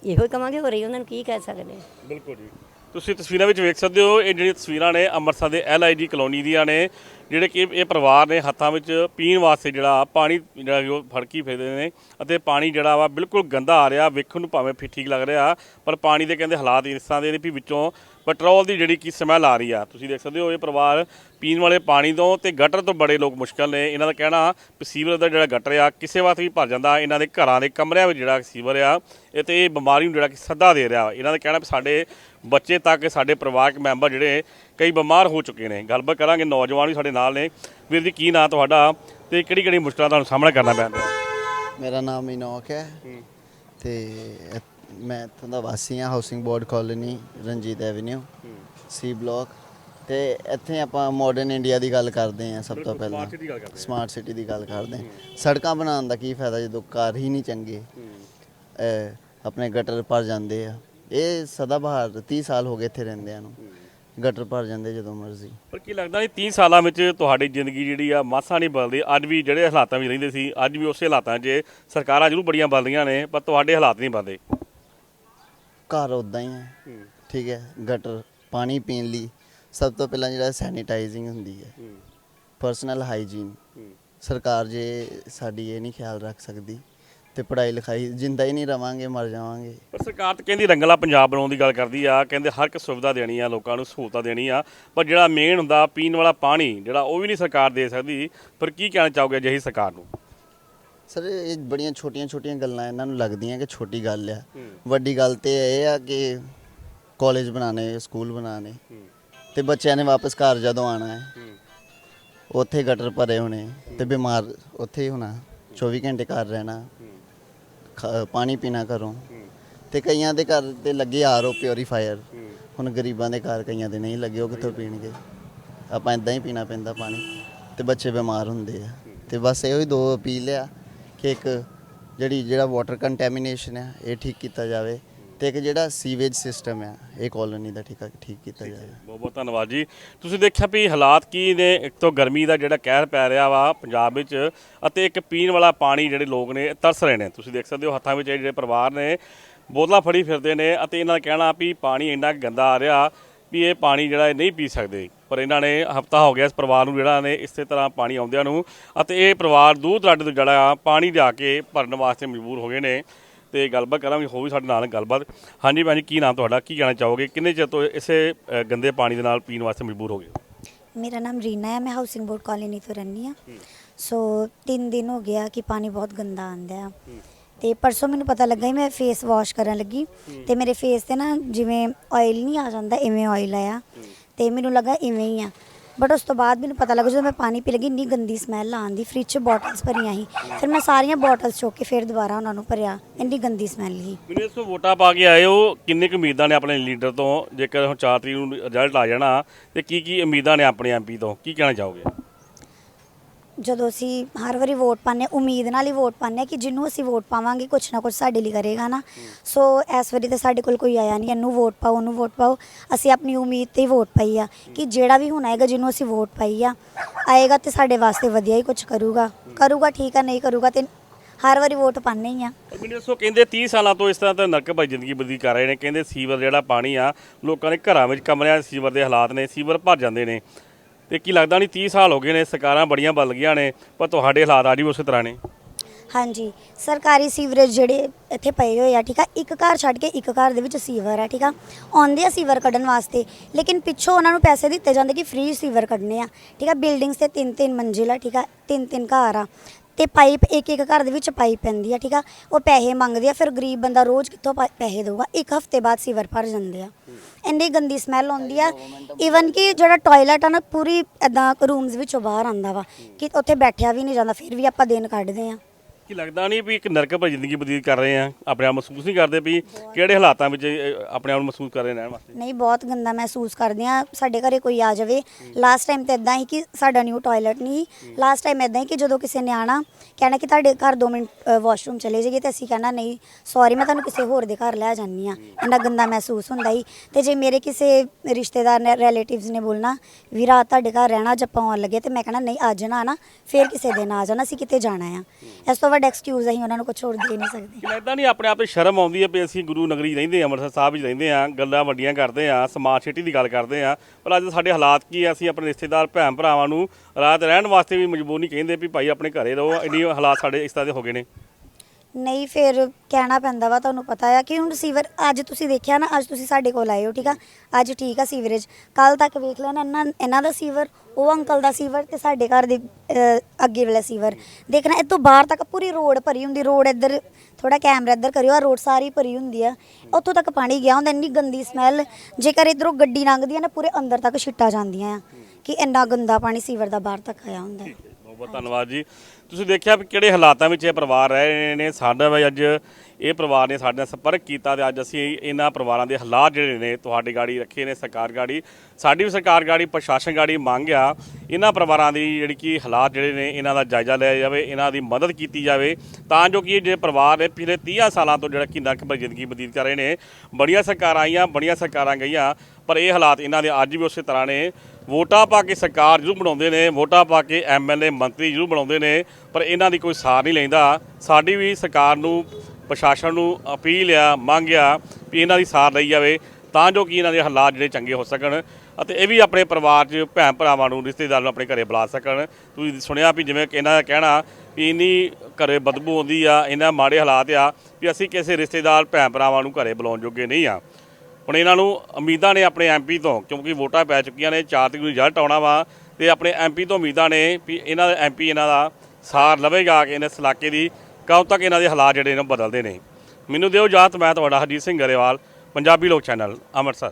ਇਹੋ ਹੀ ਕਵਾਂਗੇ ਹੋਰ ਹੀ ਉਹਨਾਂ ਨੂੰ ਕੀ ਕਹਿ ਸਕਦੇ?
ਬਿਲਕੁਲ ਜੀ। ਤੁਸੀਂ ਤਸਵੀਰਾਂ ਵਿੱਚ ਵੇਖ ਸਕਦੇ ਹੋ, ਇਹ ਜਿਹੜੀਆਂ ਤਸਵੀਰਾਂ ਨੇ ਅੰਮ੍ਰਿਤਸਰ ਦੇ ਐਲਆਈਜੀ ਕਲੋਨੀ ਦੀਆਂ ਨੇ, ਜਿਹੜੇ ਕਿ ਇਹ ਪਰਿਵਾਰ ਨੇ ਹੱਥਾਂ ਵਿੱਚ ਪੀਣ ਵਾਸਤੇ ਜਿਹੜਾ ਪਾਣੀ ਜਿਹੜਾ ਕਿ ਉਹ ਫੜਕੀ ਫਿਰਦੇ ਨੇ ਅਤੇ ਪਾਣੀ ਜਿਹੜਾ ਵਾ ਬਿਲਕੁਲ ਗੰਦਾ ਆ ਰਿਹਾ, ਵੇਖਣ ਨੂੰ ਭਾਵੇਂ ਫਿਰ ਠੀਕ ਲੱਗ ਰਿਹਾ, ਪਰ ਪਾਣੀ ਦੇ ਕਹਿੰਦੇ ਹਾਲਾਤ ਇਸ ਤਰ੍ਹਾਂ ਦੇ ਨੇ ਵੀ ਵਿੱਚੋਂ ਪੈਟਰੋਲ ਦੀ ਜਿਹੜੀ ਕੀ ਸਮੈਲ ਆ ਰਹੀ ਆ। ਤੁਸੀਂ ਦੇਖ ਸਕਦੇ ਹੋ ਇਹ ਪਰਿਵਾਰ ਪੀਣ ਵਾਲੇ ਪਾਣੀ ਤੋਂ ਤੇ ਗਟਰ ਤੋਂ ਬੜੇ ਲੋਕ ਮੁਸ਼ਕਲ ਨੇ। ਇਹਨਾਂ ਦਾ ਕਹਿਣਾ ਸੀਵਰ ਦਾ ਜਿਹੜਾ ਗਟਰ ਆ ਕਿਸੇ ਵਾਸਤੇ ਵੀ ਭਰ ਜਾਂਦਾ। ਇਹਨਾਂ ਦੇ ਘਰਾਂ ਦੇ ਕਮਰਿਆਂ ਵਿੱਚ ਜਿਹੜਾ ਸੀਵਰ ਆ ਇਹ ਤੇ ਇਹ ਬਿਮਾਰੀ ਨੂੰ ਜਿਹੜਾ ਕਿ ਸੱਦਾ ਦੇ ਰਿਹਾ। ਇਹਨਾਂ ਦਾ ਕਹਿਣਾ ਸਾਡੇ ਬੱਚੇ ਤੱਕ ਸਾਡੇ ਪਰਿਵਾਰਕ ਮੈਂਬਰ ਜਿਹੜੇ ਕਈ ਬਿਮਾਰ ਹੋ ਚੁੱਕੇ ਨੇ। ਗੱਲਬਾਤ ਕਰਾਂਗੇ ਨੌਜਵਾਨ ਵੀ ਸਾਡੇ ਨਾਲ ਨੇ। ਵੀਰ ਜੀ ਕੀ ਨਾਂ ਤੁਹਾਡਾ ਤੇ ਕਿਹੜੀ ਕਿਹੜੀ ਮੁਸ਼ਕਲਾਂ ਤੁਹਾਨੂੰ ਸਾਹਮਣਾ ਕਰਨਾ ਪੈਂਦਾ?
ਮੇਰਾ ਨਾਮ ਇਨੋਕ ਹੈ। ਤੇ ਮੈਂ ਇੱਥੋਂ ਦਾ ਵਾਸੀ ਹਾਂ housing board colony Ranjit avenue C block ਤੇ ਇੱਥੇ ਆਪਾਂ ਮਾਡਰਨ ਇੰਡੀਆ ਦੀ ਗੱਲ ਕਰਦੇ ਹਾਂ ਸਭ ਤੋਂ ਪਹਿਲਾਂ।
ਦੀ ਗੱਲ ਕਰਦੇ।
ਸਮਾਰਟ ਸਿਟੀ ਦੀ ਗੱਲ ਕਰਦੇ ਹਾਂ। ਸੜਕਾਂ ਬਣਾਉਣ ਦਾ ਕੀ ਫਾਇਦਾ ਜਦੋਂ ਘਰ ਹੀ ਨਹੀਂ ਚੰਗੇ? ਆਪਣੇ ਗਟਰ ਭਰ ਜਾਂਦੇ ਆ। ਇਹ ਸਦਾ ਬਹਾਰ 30 ਸਾਲ ਹੋ ਗਏ ਇੱਥੇ ਰਹਿੰਦਿਆਂ ਨੂੰ। ਗਟਰ ਭਰ ਜਾਂਦੇ ਜਦੋਂ ਮਰਜ਼ੀ।
ਪਰ ਕੀ ਲੱਗਦਾ ਨਹੀਂ 30 ਸਾਲਾਂ ਵਿੱਚ ਤੁਹਾਡੀ ਜ਼ਿੰਦਗੀ ਜਿਹੜੀ ਆ ਮਾਸਾ ਨਹੀਂ ਬਦਲਦੀ। ਅੱਜ ਵੀ ਜਿਹੜੇ ਹਾਲਾਤਾਂ ਵਿੱਚ ਰਹਿੰਦੇ ਸੀ ਅੱਜ ਵੀ ਉਸੇ ਹਾਲਾਤਾਂ 'ਚ ਸਰਕਾਰਾਂ ਜ਼ਰੂਰ ਬੜੀਆਂ ਬਦਲੀਆਂ ਨੇ ਪਰ ਤੁਹਾਡੇ ਹਾਲਾਤ ਨਹੀਂ ਬਦਲੇ
ਘਰ ਉਦਾਂ ਹੀ ਹੈ। ਠੀਕ ਹੈ ਗਟਰ ਪਾਣੀ ਪੀਣ ਲਈ ਸਭ ਤੋਂ ਪਹਿਲਾਂ ਜਿਹੜਾ ਸੈਨੀਟਾਈਜ਼ਿੰਗ ਹੁੰਦੀ ਹੈ। ਪਰਸਨਲ ਹਾਈਜੀਨ ਸਰਕਾਰ ਜੇ ਸਾਡੀ ਇਹ ਨਹੀਂ ਖਿਆਲ ਰੱਖ ਸਕਦੀ ਤੇ ਪੜ੍ਹਾਈ ਲਿਖਾਈ ਜਿੰਦਾ ਹੀ ਨਹੀਂ ਰਵਾਂਗੇ ਮਰ ਜਾਵਾਂਗੇ।
ਪਰ ਸਰਕਾਰ ਤਾਂ ਕਹਿੰਦੀ ਰੰਗਲਾ ਪੰਜਾਬ ਬਣਾਉਣ ਦੀ ਗੱਲ ਕਰਦੀ ਆ ਕਹਿੰਦੇ ਹਰ ਇੱਕ ਸੁਵਿਧਾ ਦੇਣੀ ਆ ਲੋਕਾਂ ਨੂੰ ਸਹੂਲਤਾਂ ਦੇਣੀ ਆ ਪਰ ਜਿਹੜਾ ਮੇਨ ਹੁੰਦਾ ਪੀਣ ਵਾਲਾ ਪਾਣੀ ਜਿਹੜਾ ਉਹ ਵੀ ਨਹੀਂ ਸਰਕਾਰ ਦੇ ਸਕਦੀ। ਪਰ ਕੀ ਕਹਿਣਾ ਚਾਹੋਗੇ ਅਜਿਹੀ ਸਰਕਾਰ ਨੂੰ?
ਸਰ ਇਹ ਬੜੀਆਂ ਛੋਟੀਆਂ-ਛੋਟੀਆਂ ਗੱਲਾਂ ਇਹਨਾਂ ਨੂੰ ਲੱਗਦੀਆਂ ਕਿ ਛੋਟੀ ਗੱਲ ਆ। ਵੱਡੀ ਗੱਲ ਤੇ ਇਹ ਆ ਕਿ ਕਾਲਜ ਬਣਾਣੇ ਸਕੂਲ ਬਣਾਣੇ ਤੇ ਬੱਚਿਆਂ ਨੇ ਵਾਪਸ ਘਰ ਜਦੋਂ ਆਣਾ ਹੈ ਉੱਥੇ ਗਟਰ ਭਰੇ ਹੋਣੇ ਤੇ ਬਿਮਾਰ ਉੱਥੇ ਹੀ ਹੋਣਾ 24 ਘੰਟੇ ਘਰ ਰਹਿਣਾ ਖ- ਪਾਣੀ ਪੀਣਾ ਘਰੋਂ। ਤੇ ਕਈਆਂ ਦੇ ਘਰ ਤੇ ਲੱਗੇ ਆਰਓ ਪਿਉਰੀਫਾਇਰ ਹੁਣ ਗਰੀਬਾਂ ਦੇ ਘਰ ਕਈਆਂ ਦੇ ਨਹੀਂ ਲੱਗੇ ਉਹ ਕਿੱਥੋਂ ਪੀਣਗੇ? ਆਪਾਂ ਇਦਾਂ ਹੀ ਪੀਣਾ ਪੈਂਦਾ ਪਾਣੀ। ਤੇ ਬੱਚੇ ਬਿਮਾਰ ਹੁੰਦੇ ਆ। ਤੇ ਬਸ ਇਹੋ ਹੀ ਦੋ ਅਪੀਲ ਆ ਕਿ ਇੱਕ ਜਿਹੜੀ ਜਿਹੜਾ ਵਾਟਰ ਕੰਟੈਮੀਨੇਸ਼ਨ ਆ ਇਹ ਠੀਕ ਕੀਤਾ ਜਾਵੇ ਤੇ ਇੱਕ ਜਿਹੜਾ ਸੀਵੇਜ ਸਿਸਟਮ ਆ ਇਹ ਕਾਲੋਨੀ ਦਾ ਠੀਕ ਠੀਕ ਕੀਤਾ ਜਾਵੇ।
ਬਹੁਤ ਬਹੁਤ ਧੰਨਵਾਦ ਜੀ। ਤੁਸੀਂ ਦੇਖਿਆ ਵੀ ਹਾਲਾਤ ਕੀ ਨੇ? ਇੱਕ ਤੋਂ ਗਰਮੀ ਦਾ ਜਿਹੜਾ ਕਹਿਰ ਪੈ ਰਿਹਾ ਵਾ ਪੰਜਾਬ ਵਿੱਚ ਅਤੇ ਇੱਕ ਪੀਣ ਵਾਲਾ ਪਾਣੀ ਜਿਹੜੇ ਲੋਕ ਨੇ ਤਰਸ ਰਹੇ ਨੇ। ਤੁਸੀਂ ਦੇਖ ਸਕਦੇ ਹੋ ਹੱਥਾਂ ਵਿੱਚ ਜਿਹੜੇ ਪਰਿਵਾਰ ਨੇ ਬੋਤਲਾਂ ਫੜੀ ਫਿਰਦੇ ਨੇ ਅਤੇ ਇਹਨਾਂ ਦਾ ਕਹਿਣਾ ਵੀ ਪਾਣੀ ਇੰਨਾ ਗੰਦਾ ਆ ਰਿਹਾ ਵੀ ਇਹ ਪਾਣੀ ਜਿਹੜਾ ਇਹ ਨਹੀਂ ਪੀ ਸਕਦੇ। ਪਰ ਇਹਨਾਂ ਨੇ ਹਫਤਾ ਹੋ ਗਿਆ ਇਸ ਪਰਿਵਾਰ ਨੂੰ, ਜਿਹੜਾ ਨੇ ਇਸੇ ਤਰ੍ਹਾਂ ਪਾਣੀ ਆਉਂਦਿਆਂ ਨੂੰ ਅਤੇ ਇਹ ਪਰਿਵਾਰ ਦੂਰ ਦਰਾਡੇ ਤੋਂ ਜਿਹੜਾ ਆ, ਪਾਣੀ ਲਿਆ ਕੇ ਭਰਨ ਵਾਸਤੇ ਮਜਬੂਰ ਹੋ ਗਏ ਨੇ ਤੇ ਗੱਲਬਾਤ ਕਰਾਂਗੇ ਹੋ ਵੀ ਸਾਡੇ ਨਾਲ ਗੱਲਬਾਤ। ਹਾਂਜੀ ਭੈਣ ਜੀ, ਕੀ ਨਾਮ ਤੁਹਾਡਾ? ਕੀ ਕਹਿਣਾ ਚਾਹੋਗੇ? ਕਿੰਨੇ ਚਿਰ ਤੋਂ ਇਸੇ ਗੰਦੇ ਪਾਣੀ ਦੇ ਨਾਲ ਪੀਣ ਵਾਸਤੇ ਮਜਬੂਰ ਹੋ ਗਏ?
ਮੇਰਾ ਨਾਮ ਰੀਨਾ ਹੈ, ਮੈਂ ਹਾਊਸਿੰਗ ਬੋਰਡ ਕਾਲੋਨੀ ਤੋਂ ਰਹਿੰਦੀ ਆ ਸੋ 3 ਦਿਨ ਹੋ ਗਿਆ ਕਿ ਪਾਣੀ ਬਹੁਤ ਗੰਦਾ ਆਂਦਾ ਆ। ਤੇ ਪਰਸੋਂ ਮੈਨੂੰ ਪਤਾ ਲੱਗਾ ਮੈਂ ਫੇਸ ਵਾਸ਼ ਕਰਨ ਲੱਗੀ। ਤੇ ਮੇਰੇ ਫੇਸ ਤੇ ਨਾ ਜਿਵੇਂ ਆਇਲ ਨਹੀਂ ਆ ਜਾਂਦਾ, ਇਵੇਂ ਆਇਲ ਆਇਆ। ਤੇ ਮੈਨੂੰ ਲੱਗਾ ਇਵੇਂ ਹੀ ਆ। ਬਟ ਉਸ ਤੋਂ ਬਾਅਦ ਮੈਨੂੰ ਪਤਾ ਲੱਗਾ ਜਦੋਂ ਮੈਂ ਪਾਣੀ ਪੀ ਲੱਗੀ, ਇੰਨੀ ਗੰਦੀ ਸਮੈਲ ਆਉਂਦੀ ਫ੍ਰਿਜ 'ਚ ਬੋਟਲਸ ਭਰੀਆਂ ਸੀ। ਫਿਰ ਮੈਂ ਸਾਰੀਆਂ ਬੋਟਲਸ ਚੁੱਕ ਕੇ ਫਿਰ ਦੁਬਾਰਾ ਉਹਨਾਂ ਨੂੰ ਭਰਿਆ। ਇੰਨੀ ਗੰਦੀ ਸਮੈਲ ਸੀ।
ਮੈਨੂੰ ਇਸ ਤੋਂ ਵੋਟਾਂ ਪਾ ਕੇ ਆਏ ਹੋ, ਕਿੰਨੇ ਕੁ ਉਮੀਦਾਂ ਨੇ ਆਪਣੇ ਲੀਡਰ ਤੋਂ? ਜੇਕਰ ਹੁਣ 4 ਤਰੀਕ ਨੂੰ ਰਿਜ਼ਲਟ ਆ ਜਾਣਾ, ਤੇ ਕੀ ਕੀ ਉਮੀਦਾਂ ਨੇ ਆਪਣੇ ਐਮਪੀ ਤੋਂ? ਕੀ ਕਹਿਣਾ ਚਾਹੋਗੇ?
ਜਦੋਂ ਅਸੀਂ ਹਰ ਵਾਰੀ ਵੋਟ ਪਾਉਂਦੇ ਹਾਂ, ਉਮੀਦ ਨਾਲ ਹੀ ਵੋਟ ਪਾਉਂਦੇ ਹਾਂ ਕਿ ਜਿਹਨੂੰ ਅਸੀਂ ਵੋਟ ਪਾਵਾਂਗੇ, ਕੁਛ ਨਾ ਕੁਛ ਸਾਡੇ ਲਈ ਕਰੇਗਾ ਨਾ ਸੋ ਇਸ ਵਾਰੀ ਤਾਂ ਸਾਡੇ ਕੋਲ ਕੋਈ ਆਇਆ ਨਹੀਂ, ਇਹਨੂੰ ਵੋਟ ਪਾਓ, ਉਹਨੂੰ ਵੋਟ ਪਾਓ। ਅਸੀਂ ਆਪਣੀ ਉਮੀਦ ਤੇ ਹੀ ਵੋਟ ਪਾਈ ਆ ਕਿ ਜਿਹੜਾ ਵੀ ਹੁਣ ਆਏਗਾ, ਜਿਹਨੂੰ ਅਸੀਂ ਵੋਟ ਪਾਈ ਆ, ਆਏਗਾ ਤੇ ਸਾਡੇ ਵਾਸਤੇ ਵਧੀਆ ਹੀ ਕੁਝ ਕਰੂਗਾ। ਕਰੂਗਾ ਠੀਕ ਆ, ਨਹੀਂ ਕਰੂਗਾ ਤੇ ਹਰ ਵਾਰੀ ਵੋਟ ਪਾਉਂਦੇ ਹੀ ਆ।
ਮੈਨੂੰ ਦੱਸੋ, ਕਹਿੰਦੇ 30 ਸਾਲਾਂ ਤੋਂ ਇਸ ਤਰ੍ਹਾਂ ਤਾਂ ਨਰਕ ਭਾਈ ਜ਼ਿੰਦਗੀ ਬਤੀਤ ਕਰ ਰਹੇ ਨੇ, ਕਹਿੰਦੇ ਸੀਵਰ ਜਿਹੜਾ ਪਾਣੀ ਆ, ਲੋਕਾਂ ਦੇ ਘਰਾਂ ਵਿੱਚ ਕਮਰਿਆਂ 'ਚ ਸੀਵਰ ਦੇ ਹਾਲਾਤ ਨੇ, ਸੀਵਰ ਭਰ ਜਾਂਦੇ ਨੇ। ਤੇ ਕੀ ਲੱਗਦਾ ਨਹੀਂ 30 ਸਾਲ ਹੋ ਗਏ ਨੇ, ਸਰਕਾਰਾਂ ਬੜੀਆਂ ਬਦਲ ਗਈਆਂ ਨੇ, ਪਰ ਤੁਹਾਡੇ ਹਾਲਾਤ ਆ ਜੀ ਉਸੇ ਤਰ੍ਹਾਂ ਨੇ?
ਹਾਂਜੀ, ਸਰਕਾਰੀ ਸੀਵਰੇਜ ਜਿਹੜੇ ਇੱਥੇ ਪਏ ਹੋਏ ਆ, ਠੀਕ ਆ, ਇੱਕ ਘਰ ਛੱਡ ਕੇ ਇੱਕ ਘਰ ਦੇ ਵਿੱਚ ਸੀਵਰ ਆ, ਠੀਕ ਆ, ਆਉਂਦੇ ਆ ਸੀਵਰ ਕੱਢਣ ਵਾਸਤੇ, ਲੇਕਿਨ ਪਿੱਛੋਂ ਉਹਨਾਂ ਨੂੰ ਪੈਸੇ ਦਿੱਤੇ ਜਾਂਦੇ ਕਿ ਫ੍ਰੀ ਸੀਵਰ ਕੱਢਨੇ ਆ, ਠੀਕ ਆ ਬਿਲਡਿੰਗਸ ਤੇ ਤਿੰਨ ਤਿੰਨ ਮੰਜ਼ਿਲ ਆ, ਠੀਕ ਆ ਤਿੰਨ ਤਿੰਨ ਘਰ ਆ ਤੇ ਪਾਈਪ, ਇੱਕ ਇੱਕ ਘਰ ਦੇ ਵਿੱਚ ਪਾਈਪ ਪੈਂਦੀ ਆ, ਠੀਕ ਆ? ਉਹ ਪੈਸੇ ਮੰਗਦੇ ਆ, ਫਿਰ ਗਰੀਬ ਬੰਦਾ ਰੋਜ਼ ਕਿੱਥੋਂ ਪਾ- ਪੈਸੇ ਦੇਊਗਾ? ਇੱਕ ਹਫ਼ਤੇ ਬਾਅਦ ਸੀਵਰ ਭਰ ਜਾਂਦੇ ਆ। ਇੰਨੀ ਗੰਦੀ ਸਮੈਲ ਆਉਂਦੀ ਆ। ਈਵਨ ਕਿ ਜਿਹੜਾ ਟਾਇਲਟ ਆ ਨਾ, ਪੂਰੀ ਐਦਾਂ ਰੂਮਸ ਵਿੱਚੋਂ ਬਾਹਰ ਆਂਦਾ ਵਾ, ਕਿ ਉੱਥੇ ਬੈਠਿਆ ਵੀ ਨਹੀਂ ਜਾਂਦਾ, ਫਿਰ ਵੀ ਆਪਾਂ ਦਿਨ ਕੱਢਦੇ ਆ।
ਕੀ ਲੱਗਦਾ ਨਹੀਂ ਵੀ ਇੱਕ ਨਰਕ ਭਰੀ ਜ਼ਿੰਦਗੀ ਬਤੀਤ ਕਰ ਰਹੇ ਆ? ਆਪਣੇ ਆਪ ਮਹਿਸੂਸ ਨਹੀਂ ਕਰਦੇ ਵੀ ਕਿਹੜੇ ਹਾਲਾਤਾਂ ਵਿੱਚ ਇਹ ਆਪਣੇ ਆਪ ਨੂੰ ਮਹਿਸੂਸ ਕਰ ਰਹੇ ਨੇ ਰਹਿਣ ਵਾਸਤੇ?
ਨਹੀਂ, ਬਹੁਤ ਗੰਦਾ ਮਹਿਸੂਸ ਕਰਦੇ ਆ। ਸਾਡੇ ਘਰੇ ਕੋਈ ਆ ਜਾਵੇ। ਲਾਸਟ ਟਾਈਮ ਤੇ ਇਦਾਂ ਹੀ ਕਿ ਸਾਡਾ ਨਿਊ ਟਾਇਲਟ ਨਹੀਂ ਲਾਸਟ ਟਾਈਮ ਇਦਾਂ ਹੀ ਕਿ ਜਦੋਂ ਕਿਸੇ ਨੇ ਆਣਾ ਕਹਿਣਾ ਕਿ ਤੁਹਾਡੇ ਘਰ 2 ਮਿੰਟ ਵਾਸ਼ਰੂਮ ਚਲੇ ਜਾਈਏ ਤੇ ਅਸੀਂ ਕਹਿਣਾ, ਨਹੀਂ ਸੌਰੀ ਮੈਂ ਤੁਹਾਨੂੰ ਕਿਸੇ ਹੋਰ ਦੇ ਘਰ ਲੈ ਜਾਂਦੀ ਆ ਇੰਨਾ ਗੰਦਾ ਮਹਿਸੂਸ ਹੁੰਦਾ ਹੀ ਤੇ ਜੇ ਮੇਰੇ ਕਿਸੇ ਰਿਸ਼ਤੇਦਾਰ ਨੇ ਰਿਲੇਟਿਵਸ ਨੇ ਬੋਲਣਾ ਵੀ ਰਾਤ ਤੁਹਾਡੇ ਘਰ ਰਹਿਣਾ, ਅੱਜ ਆਪਾਂ ਆਉਣ ਲੱਗੇ ਤੇ ਮੈਂ ਕਹਿਣਾ, ਨਹੀਂ, ਅੱਜ ਨਾ ਆਣਾ ਫੇਰ ਕਿਸੇ ਦਿਨ ਆ ਜਾਣਾ, ਅਸੀਂ ਕਿਤੇ ਜਾਣਾ ਆ। ਇਸ ਤੋਂ ਵੱਡਾ ਐਕਸਕਿਊਜ਼ ਅਸੀਂ ਉਹਨਾਂ ਨੂੰ ਕੁਝ ਹੋਰ ਦੇ ਨਹੀਂ ਸਕਦੇ।
ਕਿ ਨਹੀਂ ਆਪਣੇ ਆਪ ਤੇ ਸ਼ਰਮ ਆਉਂਦੀ ਹੈ ਵੀ ਅਸੀਂ ਗੁਰੂ ਨਗਰੀ ਰਹਿੰਦੇ ਹਾਂ, ਅੰਮ੍ਰਿਤਸਰ ਸਾਹਿਬ ਵਿੱਚ ਰਹਿੰਦੇ ਹਾਂ, ਗੱਲਾਂ ਵੱਡੀਆਂ ਕਰਦੇ ਹਾਂ, ਸਮਾਜ ਸਿਟੀ ਦੀ ਗੱਲ ਕਰਦੇ ਹਾਂ, ਪਰ ਅੱਜ ਸਾਡੇ ਹਾਲਾਤ ਕੀ ਆ ਅਸੀਂ ਆਪਣੇ ਰਿਸ਼ਤੇਦਾਰ, ਭੈਣ ਭਰਾਵਾਂ ਨੂੰ ਰਾਤ ਰਹਿਣ ਵਾਸਤੇ ਵੀ ਮਜਬੂਰ ਨਹੀਂ ਕਹਿੰਦੇ ਵੀ ਭਾਈ ਆਪਣੇ ਘਰੇ ਰਹੋ, ਇੰਨੀ ਹਾਲਾਤ ਸਾਡੇ ਇਸ ਤਰ੍ਹਾਂ ਦੇ ਹੋ ਗਏ ਨੇ।
ਨਹੀਂ ਫਿਰ ਕਹਿਣਾ ਪੈਂਦਾ ਵਾ ਤੁਹਾਨੂੰ ਪਤਾ ਆ ਕਿ ਹੁਣ ਸੀਵਰ ਅੱਜ ਤੁਸੀਂ ਦੇਖਿਆ ਨਾ ਅੱਜ ਤੁਸੀਂ ਸਾਡੇ ਕੋਲ ਆਏ ਹੋ ਠੀਕ ਆ? ਅੱਜ ਠੀਕ ਆ ਸੀਵਰੇਜ। ਕੱਲ ਤੱਕ ਵੇਖ ਲੈਣਾ ਇਹਨਾਂ ਇਹਨਾਂ ਦਾ ਸੀਵਰ ਉਹ ਅੰਕਲ ਦਾ ਸੀਵਰ ਤੇ ਸਾਡੇ ਘਰ ਦੇ ਅਹ, ਅੱਗੇ ਵਾਲਾ ਸੀਵਰ। ਦੇਖਣਾ ਇਹ ਤੋਂ ਬਾਹਰ ਤੱਕ ਪੂਰੀ ਰੋਡ ਭਰੀ ਹੁੰਦੀ ਰੋਡ ਇੱਧਰ ਥੋੜਾ ਕੈਮਰਾ ਇੱਧਰ ਕਰਿਓ ਆ ਰੋਡ ਸਾਰੀ ਭਰੀ ਹੁੰਦੀ ਆ। ਉੱਥੋਂ ਤੱਕ ਪਾਣੀ ਗਿਆ ਹੁੰਦਾ ਇੰਨੀ ਗੰਦੀ ਸਮੈਲ ਜੇਕਰ ਇਧਰੋਂ ਗੱਡੀ ਲੰਘਦੀ ਆ ਨਾ ਪੂਰੇ ਅੰਦਰ ਤੱਕ ਛਿੱਟਾ ਜਾਂਦੀਆਂ ਆ ਕਿ ਇੰਨਾ ਗੰਦਾ ਪਾਣੀ ਸੀਵਰ ਦਾ ਬਾਹਰ ਤੱਕ ਆਇਆ ਹੁੰਦਾ। ਹੈ
ਬਹੁਤ ਬਹੁਤ ਧੰਨਵਾਦ ਜੀ। ਤੁਸੀਂ ਦੇਖਿਆ ਵੀ ਕਿਹੜੇ ਹਾਲਾਤਾਂ ਵਿੱਚ ਇਹ ਪਰਿਵਾਰ ਰਹਿ ਰਹੇ ਨੇ? ਸਾਡਾ ਵੀ ਅੱਜ ਇਹ ਪਰਿਵਾਰ ਨੇ ਸਾਡੇ ਨਾਲ ਸੰਪਰਕ ਕੀਤਾ ਤੇ ਅੱਜ ਅਸੀਂ ਇਹਨਾਂ ਪਰਿਵਾਰਾਂ ਦੇ ਹਾਲਾਤ ਜਿਹੜੇ ਨੇ, ਤੁਹਾਡੀ ਗਾੜੀ ਰੱਖੇ ਨੇ ਸਰਕਾਰ ਗਾੜੀ। ਸਾਡੀ ਵੀ ਸਰਕਾਰ ਗਾੜੀ, ਪ੍ਰਸ਼ਾਸਨ ਗਾੜੀ ਮੰਗ ਆ, ਇਹਨਾਂ ਪਰਿਵਾਰਾਂ ਦੀ ਜਿਹੜੀ ਕਿ ਹਾਲਾਤ ਜਿਹੜੇ ਨੇ, ਇਹਨਾਂ ਦਾ ਜਾਇਜ਼ਾ ਲਿਆ ਜਾਵੇ, ਇਹਨਾਂ ਦੀ ਮਦਦ ਕੀਤੀ ਜਾਵੇ, ਤਾਂ ਜੋ ਕਿ ਇਹ ਜਿਹੜੇ ਪਰਿਵਾਰ ਨੇ ਪਿਛਲੇ 30 ਸਾਲਾਂ ਤੋਂ ਜਿਹੜਾ ਕਿ ਨਰਕ ਜ਼ਿੰਦਗੀ ਬਤੀਤ ਕਰ ਰਹੇ ਨੇ। ਬੜੀਆਂ ਸਰਕਾਰਾਂ ਆਈਆਂ, ਬੜੀਆਂ ਸਰਕਾਰਾਂ ਗਈਆਂ, ਪਰ ਇਹ ਹਾਲਾਤ ਇਹਨਾਂ ਦੇ ਅੱਜ ਵੀ ਉਸੇ ਤਰ੍ਹਾਂ ਨੇ। ਵੋਟਾਂ ਪਾ ਕੇ ਸਰਕਾਰ ਜ਼ਰੂਰ ਬਣਾਉਂਦੇ ਨੇ, ਵੋਟਾਂ ਪਾ ਕੇ ਐਮਐਲਏ ਮੰਤਰੀ ਜ਼ਰੂਰ ਬਣਾਉਂਦੇ ਨੇ, ਪਰ ਇਹਨਾਂ ਦੀ ਕੋਈ ਸਾਰ ਨਹੀਂ ਲੈਂਦਾ। ਸਾਡੀ ਵੀ ਸਰਕਾਰ ਨੂੰ, ਪ੍ਰਸ਼ਾਸਨ ਨੂੰ ਅਪੀਲ ਆ, ਮੰਗ ਆ ਵੀ ਇਹਨਾਂ ਦੀ ਸਾਰ ਲਈ ਜਾਵੇ, ਤਾਂ ਜੋ ਕਿ ਇਹਨਾਂ ਦੇ ਹਾਲਾਤ ਜਿਹੜੇ ਚੰਗੇ ਹੋ ਸਕਣ ਅਤੇ ਇਹ ਵੀ ਆਪਣੇ ਪਰਿਵਾਰ 'ਚ ਭੈਣ ਭਰਾਵਾਂ ਨੂੰ, ਰਿਸ਼ਤੇਦਾਰ ਨੂੰ ਆਪਣੇ ਘਰੇ ਬੁਲਾ ਸਕਣ। ਤੁਸੀਂ ਸੁਣਿਆ ਵੀ ਜਿਵੇਂ ਕਿ ਇਹਨਾਂ ਦਾ ਕਹਿਣਾ ਵੀ ਇੰਨੀ ਘਰੇ ਬਦਬੂ ਆਉਂਦੀ ਆ ਇਹਨਾਂ ਮਾੜੇ ਹਾਲਾਤ ਆ ਵੀ ਅਸੀਂ ਕਿਸੇ ਰਿਸ਼ਤੇਦਾਰ, ਭੈਣ ਭਰਾਵਾਂ ਨੂੰ ਘਰੇ ਬੁਲਾਉਣ ਜੋਗੇ ਨਹੀਂ ਆ। ਹੁਣ ਇਹਨਾਂ ਨੂੰ ਉਮੀਦਾਂ ਨੇ ਆਪਣੇ ਐਮਪੀ ਤੋਂ, ਕਿਉਂਕਿ ਵੋਟਾਂ ਪੈ ਚੁੱਕੀਆਂ ਨੇ 4 ਤਰੀਕ ਨੂੰ ਰਿਜ਼ਲਟ ਆਉਣਾ ਵਾ, ਤੇ ਆਪਣੇ ਐਮਪੀ ਤੋਂ ਉਮੀਦਾਂ ਨੇ ਵੀ ਇਹਨਾਂ ਦਾ ਐਮਪੀ ਇਹਨਾਂ ਦਾ ਸਾਰ ਲਵੇਗਾ ਕਿ ਇਹਨਾਂ ਇਸ ਇਲਾਕੇ ਦੀ ਕਦੋਂ ਤੱਕ ਇਹਨਾਂ ਦੇ ਹਾਲਾਤ ਜਿਹੜੇ ਨੇ ਉਹ ਬਦਲਦੇ ਨੇ। ਮੈਨੂੰ ਦਿਓ ਇਜਾਜ਼ਤ, ਮੈਂ ਤੁਹਾਡਾ ਹਰਜੀਤ ਸਿੰਘ ਗਰੇਵਾਲ, ਪੰਜਾਬੀ ਲੋਕ ਚੈਨਲ, ਅੰਮ੍ਰਿਤਸਰ।